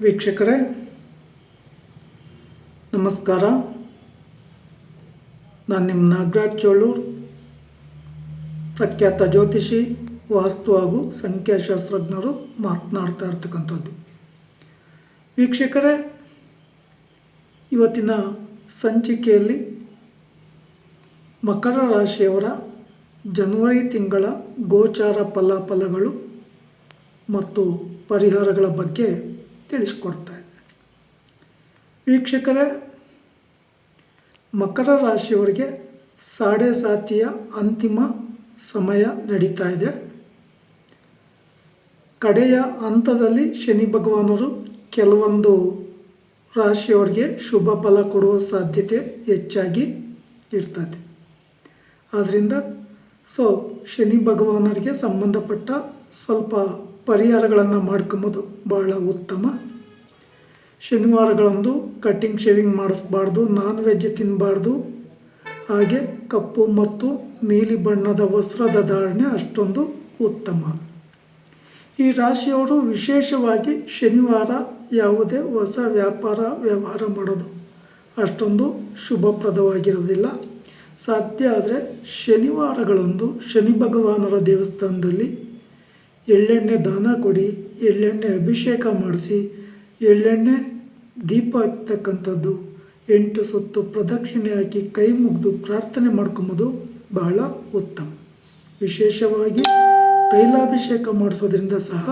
ವೀಕ್ಷಕರೇ, ನಮಸ್ಕಾರ. ನಾನು ನಿಮ್ಮ ನಾಗರಾಜ್ ಚೋಳೂರ್ ಪ್ರಖ್ಯಾತ ಜ್ಯೋತಿಷಿ, ವಾಸ್ತು ಹಾಗೂ ಸಂಖ್ಯಾಶಾಸ್ತ್ರಜ್ಞರು ಮಾತನಾಡ್ತಾ ಇರ್ತಕ್ಕಂಥದ್ದು. ವೀಕ್ಷಕರೇ, ಇವತ್ತಿನ ಸಂಚಿಕೆಯಲ್ಲಿ ಮಕರ ರಾಶಿಯವರ ಜನವರಿ ತಿಂಗಳ ಗೋಚಾರ ಫಲಾಫಲಗಳು ಮತ್ತು ಪರಿಹಾರಗಳ ಬಗ್ಗೆ ತಿಳಿಸ್ಕೊಡ್ತಾ ಇದೆ ವೀಕ್ಷಕರೇ, ಮಕರ ರಾಶಿಯವರಿಗೆ ಸಾಡೆ ಸಾತಿಯ ಅಂತಿಮ ಸಮಯ ನಡೀತಾ ಇದೆ. ಕಡೆಯ ಹಂತದಲ್ಲಿ ಶನಿ ಭಗವಾನರು ಕೆಲವೊಂದು ರಾಶಿಯವರಿಗೆ ಶುಭ ಫಲ ಕೊಡುವ ಸಾಧ್ಯತೆ ಹೆಚ್ಚಾಗಿ ಇರ್ತದೆ. ಆದ್ದರಿಂದ ಸೊ, ಶನಿ ಭಗವಾನರಿಗೆ ಸಂಬಂಧಪಟ್ಟ ಸ್ವಲ್ಪ ಪರಿಹಾರಗಳನ್ನು ಮಾಡ್ಕೊಂಬೋದು. ಭಾಳ ಉತ್ತಮ. ಶನಿವಾರಗಳಂದು ಕಟ್ಟಿಂಗ್ ಶೇವಿಂಗ್ ಮಾಡಿಸ್ಬಾರ್ದು ನಾನ್ ವೆಜ್ ತಿನ್ನಬಾರ್ದು ಹಾಗೆ ಕಪ್ಪು ಮತ್ತು ನೀಲಿ ಬಣ್ಣದ ವಸ್ತ್ರದ ಧಾರಣೆ ಅಷ್ಟೊಂದು ಉತ್ತಮ. ಈ ರಾಶಿಯವರು ವಿಶೇಷವಾಗಿ ಶನಿವಾರ ಯಾವುದೇ ಹೊಸ ವ್ಯಾಪಾರ ವ್ಯವಹಾರ ಮಾಡೋದು ಅಷ್ಟೊಂದು ಶುಭಪ್ರದವಾಗಿರೋದಿಲ್ಲ ಸಾಧ್ಯ ಆದರೆ ಶನಿವಾರಗಳಂದು ಶನಿ ಭಗವಾನರ ದೇವಸ್ಥಾನದಲ್ಲಿ ಎಳ್ಳೆಣ್ಣೆ ದಾನ ಕೊಡಿ, ಎಳ್ಳೆಣ್ಣೆ ಅಭಿಷೇಕ ಮಾಡಿಸಿ, ಎಳ್ಳೆಣ್ಣೆ ದೀಪ ಹಚ್ಚತಕ್ಕಂಥದ್ದು. ಎಂಟು ಸುತ್ತು ಪ್ರದಕ್ಷಿಣೆ ಹಾಕಿ ಕೈ ಮುಗಿದು ಪ್ರಾರ್ಥನೆ ಮಾಡ್ಕೊಂಬೋದು ಬಹಳ ಉತ್ತಮ. ವಿಶೇಷವಾಗಿ ತೈಲಾಭಿಷೇಕ ಮಾಡಿಸೋದ್ರಿಂದ ಸಹ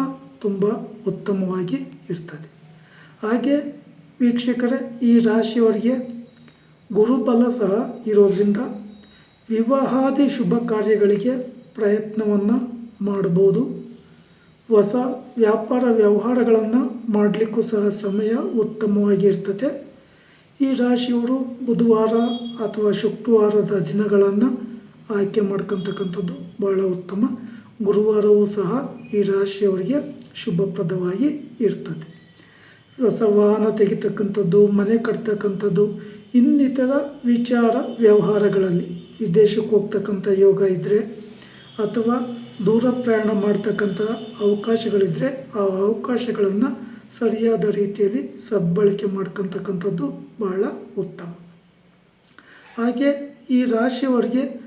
ತುಂಬ ಉತ್ತಮವಾಗಿ ಇರ್ತದೆ. ಹಾಗೆ ವೀಕ್ಷಕರೇ, ಈ ರಾಶಿಯವರಿಗೆ ಗುರುಬಲ ಸಹ ಇರೋದ್ರಿಂದ ವಿವಾಹಾದಿ ಶುಭ ಕಾರ್ಯಗಳಿಗೆ ಪ್ರಯತ್ನವನ್ನು ಮಾಡ್ಬೋದು. ಹೊಸ ವ್ಯಾಪಾರ ವ್ಯವಹಾರಗಳನ್ನು ಮಾಡಲಿಕ್ಕೂ ಸಹ ಸಮಯ ಉತ್ತಮವಾಗಿ ಇರ್ತದೆ ಈ ರಾಶಿಯವರು ಬುಧವಾರ ಅಥವಾ ಶುಕ್ರವಾರದ ದಿನಗಳನ್ನು ಆಯ್ಕೆ ಮಾಡ್ಕೊತಕ್ಕಂಥದ್ದು ಭಾಳ ಉತ್ತಮ. ಗುರುವಾರವೂ ಸಹ ಈ ರಾಶಿಯವರಿಗೆ ಶುಭಪ್ರದವಾಗಿ ಇರ್ತದೆ. ಹೊಸ ವಾಹನ ತೆಗಿತಕ್ಕಂಥದ್ದು, ಮನೆ ಕಟ್ತಕ್ಕಂಥದ್ದು, ಇನ್ನಿತರ ವಿಚಾರ ವ್ಯವಹಾರಗಳಲ್ಲಿ ವಿದೇಶಕ್ಕೆ ಹೋಗ್ತಕ್ಕಂಥ ಯೋಗ ಇದ್ದರೆ ಅಥವಾ ದೂರ ಪ್ರಯಾಣ ಮಾಡ್ತಕ್ಕಂಥ ಅವಕಾಶಗಳಿದ್ದರೆ ಆ ಅವಕಾಶಗಳನ್ನು ಸರಿಯಾದ ರೀತಿಯಲ್ಲಿ ಸದ್ಬಳಕೆ ಮಾಡ್ಕೊತಕ್ಕಂಥದ್ದು ಬಹಳ ಉತ್ತಮ. ಹಾಗೆ ಈ ರಾಶಿಯವರಿಗೆ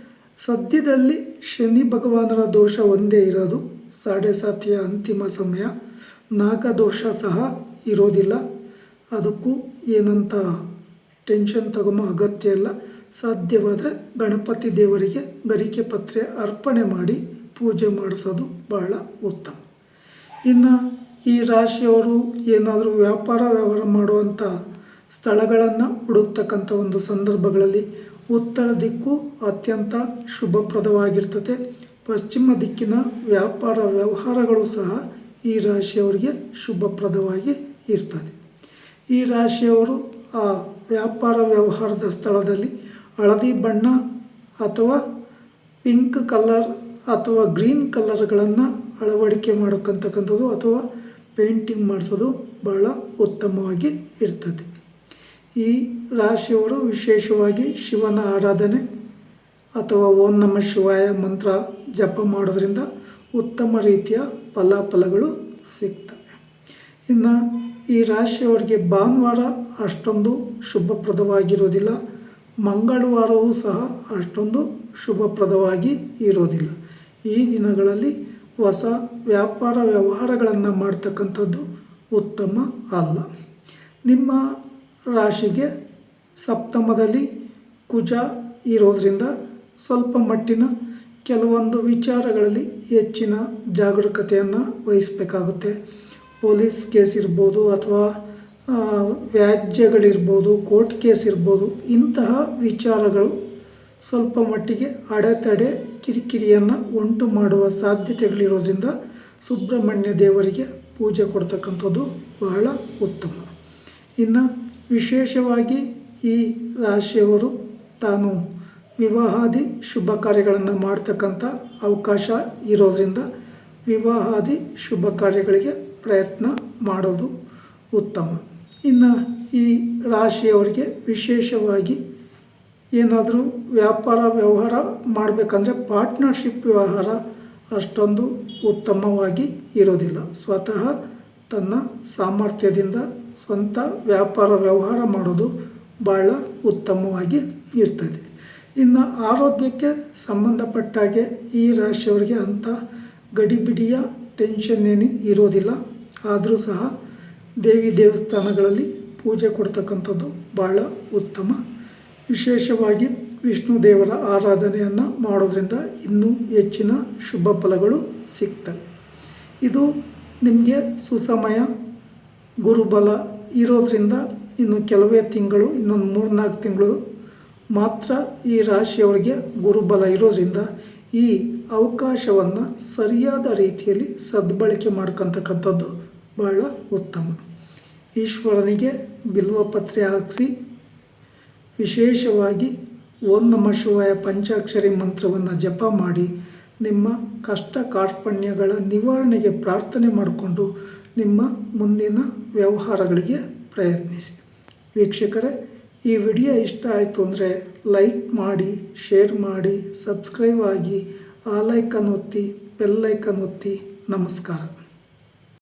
ಸದ್ಯದಲ್ಲಿ ಶನಿ ಭಗವಾನರ ದೋಷ ಒಂದೇ ಇರೋದು. ಸಾಡೆ ಸಾತಿಯ ಅಂತಿಮ ಸಮಯ. ನಾಗದೋಷ ಸಹ ಇರೋದಿಲ್ಲ. ಅದಕ್ಕೂ ಏನಂತ ಟೆನ್ಷನ್ ತಗೊಂಬೋ ಅಗತ್ಯ ಇಲ್ಲ. ಸಾಧ್ಯವಾದರೆ ಗಣಪತಿ ದೇವರಿಗೆ ಗರಿಕೆ ಪತ್ರೆ ಅರ್ಪಣೆ ಮಾಡಿ ಪೂಜೆ ಮಾಡಿಸೋದು ಬಹಳ ಉತ್ತಮ. ಇನ್ನು ಈ ರಾಶಿಯವರು ಏನಾದರೂ ವ್ಯಾಪಾರ ವ್ಯವಹಾರ ಮಾಡುವಂಥ ಸ್ಥಳಗಳನ್ನು ಹುಡುಕ್ತಕ್ಕಂಥ ಒಂದು ಸಂದರ್ಭಗಳಲ್ಲಿ ಉತ್ತರ ದಿಕ್ಕು ಅತ್ಯಂತ ಶುಭಪ್ರದವಾಗಿರ್ತದೆ. ಪಶ್ಚಿಮ ದಿಕ್ಕಿನ ವ್ಯಾಪಾರ ವ್ಯವಹಾರಗಳು ಸಹ ಈ ರಾಶಿಯವರಿಗೆ ಶುಭಪ್ರದವಾಗಿ ಇರ್ತದೆ. ಈ ರಾಶಿಯವರು ಆ ವ್ಯಾಪಾರ ವ್ಯವಹಾರದ ಸ್ಥಳದಲ್ಲಿ ಹಳದಿ ಬಣ್ಣ ಅಥವಾ ಪಿಂಕ್ ಕಲರ್ ಅಥವಾ ಗ್ರೀನ್ ಕಲರ್ಗಳನ್ನು ಅಳವಡಿಕೆ ಮಾಡ್ಕೊತಕ್ಕಂಥದ್ದು ಅಥವಾ ಪೇಂಟಿಂಗ್ ಮಾಡಿಸೋದು ಬಹಳ ಉತ್ತಮವಾಗಿ ಇರ್ತದೆ. ಈ ರಾಶಿಯವರು ವಿಶೇಷವಾಗಿ ಶಿವನ ಆರಾಧನೆ ಅಥವಾ ಓಂ ನಮ ಶಿವಾಯ ಮಂತ್ರ ಜಪ ಮಾಡೋದ್ರಿಂದ ಉತ್ತಮ ರೀತಿಯ ಫಲಾಫಲಗಳು ಸಿಗ್ತವೆ. ಇನ್ನು ಈ ರಾಶಿಯವರಿಗೆ ಭಾನುವಾರ ಅಷ್ಟೊಂದು ಶುಭಪ್ರದವಾಗಿರೋದಿಲ್ಲ, ಮಂಗಳವಾರವೂ ಸಹ ಅಷ್ಟೊಂದು ಶುಭಪ್ರದವಾಗಿ ಇರೋದಿಲ್ಲ. ಈ ದಿನಗಳಲ್ಲಿ ಹೊಸ ವ್ಯಾಪಾರ ವ್ಯವಹಾರಗಳನ್ನು ಮಾಡ್ತಕ್ಕಂಥದ್ದು ಉತ್ತಮ ಅಲ್ಲ. ನಿಮ್ಮ ರಾಶಿಗೆ ಸಪ್ತಮದಲ್ಲಿ ಕುಜ ಇರೋದರಿಂದ ಸ್ವಲ್ಪ ಮಟ್ಟಿನ ಕೆಲವೊಂದು ವಿಚಾರಗಳಲ್ಲಿ ಹೆಚ್ಚಿನ ಜಾಗರೂಕತೆಯನ್ನು ವಹಿಸಬೇಕಾಗುತ್ತೆ. ಪೊಲೀಸ್ ಕೇಸ್ ಇರ್ಬೋದು ಅಥವಾ ವ್ಯಾಜ್ಯಗಳಿರ್ಬೋದು, ಕೋರ್ಟ್ ಕೇಸ್ ಇರ್ಬೋದು, ಇಂತಹ ವಿಚಾರಗಳು ಸ್ವಲ್ಪ ಮಟ್ಟಿಗೆ ಅಡೆತಡೆ ಕಿರಿಕಿರಿಯನ್ನು ಉಂಟು ಮಾಡುವ ಸಾಧ್ಯತೆಗಳಿರೋದ್ರಿಂದ ಸುಬ್ರಹ್ಮಣ್ಯ ದೇವರಿಗೆ ಪೂಜೆ ಕೊಡ್ತಕ್ಕಂಥದ್ದು ಬಹಳ ಉತ್ತಮ. ಇನ್ನು ವಿಶೇಷವಾಗಿ ಈ ರಾಶಿಯವರು ತಾನು ವಿವಾಹಾದಿ ಶುಭ ಕಾರ್ಯಗಳನ್ನು ಮಾಡ್ತಕ್ಕಂಥ ಅವಕಾಶ ಇರೋದರಿಂದ ವಿವಾಹಾದಿ ಶುಭ ಕಾರ್ಯಗಳಿಗೆ ಪ್ರಯತ್ನ ಮಾಡೋದು ಉತ್ತಮ. ಇನ್ನು ಈ ರಾಶಿಯವರಿಗೆ ವಿಶೇಷವಾಗಿ ಏನಾದರೂ ವ್ಯಾಪಾರ, ವ್ಯವಹಾರ ಮಾಡಬೇಕಂದ್ರೆ ಪಾರ್ಟ್ನರ್ಶಿಪ್ ವ್ಯವಹಾರ ಅಷ್ಟೊಂದು ಉತ್ತಮವಾಗಿ ಇರೋದಿಲ್ಲ. ಸ್ವತಃ ತನ್ನ ಸಾಮರ್ಥ್ಯದಿಂದ ಸ್ವಂತ ವ್ಯಾಪಾರ, ವ್ಯವಹಾರ ಮಾಡೋದು ಭಾಳ ಉತ್ತಮವಾಗಿ ಇರ್ತದೆ. ಇನ್ನು ಆರೋಗ್ಯಕ್ಕೆ ಸಂಬಂಧಪಟ್ಟಾಗೆ ಈ ರಾಶಿಯವರಿಗೆ ಅಂಥ ಗಡಿಬಿಡಿಯ ಟೆನ್ಷನ್ ಏನು ಇರೋದಿಲ್ಲ. ಆದರೂ ಸಹ ದೇವಿ ದೇವಸ್ಥಾನಗಳಲ್ಲಿ ಪೂಜೆ ಕೊಡ್ತಕ್ಕಂಥದ್ದು ಭಾಳ ಉತ್ತಮ ವಿಶೇಷವಾಗಿ ವಿಷ್ಣು ದೇವರ ಆರಾಧನೆಯನ್ನು ಮಾಡೋದ್ರಿಂದ ಇನ್ನೂ ಹೆಚ್ಚಿನ ಶುಭ ಫಲಗಳು ಸಿಗ್ತವೆ. ಇದು ನಿಮಗೆ ಸುಸಮಯ ಗುರುಬಲ ಇರೋದ್ರಿಂದ ಇನ್ನು ಕೆಲವೇ ತಿಂಗಳು, ಇನ್ನೊಂದು ಮೂರು ನಾಲ್ಕು ತಿಂಗಳು ಮಾತ್ರ ಈ ರಾಶಿಯವರಿಗೆ ಗುರುಬಲ ಇರೋದ್ರಿಂದ ಈ ಅವಕಾಶವನ್ನು ಸರಿಯಾದ ರೀತಿಯಲ್ಲಿ ಸದ್ಬಳಕೆ ಮಾಡ್ಕೊತಕ್ಕಂಥದ್ದು ಬಹಳ ಉತ್ತಮ. ಈಶ್ವರನಿಗೆ ಬಿಲ್ವಪತ್ರೆ ಹಾಕಿಸಿ ವಿಶೇಷವಾಗಿ ಓಂ ನಮ ಶಿವಾಯ ಪಂಚಾಕ್ಷರಿ ಮಂತ್ರವನ್ನು ಜಪ ಮಾಡಿ ನಿಮ್ಮ ಕಷ್ಟ ಕಾರ್ಪಣ್ಯಗಳ ನಿವಾರಣೆಗೆ ಪ್ರಾರ್ಥನೆ ಮಾಡಿಕೊಂಡು ನಿಮ್ಮ ಮುಂದಿನ ವ್ಯವಹಾರಗಳಿಗೆ ಪ್ರಯತ್ನಿಸಿ. ವೀಕ್ಷಕರೇ, ಈ ವಿಡಿಯೋ ಇಷ್ಟ ಆಯಿತು ಅಂದರೆ ಲೈಕ್ ಮಾಡಿ, ಶೇರ್ ಮಾಡಿ, ಸಬ್ಸ್ಕ್ರೈಬ್ ಆಗಿ, ಆ ಲೈಕನ್ ಒತ್ತಿ, ಬೆಲ್ ಲೈಕನ್ ಒತ್ತಿ. ನಮಸ್ಕಾರ.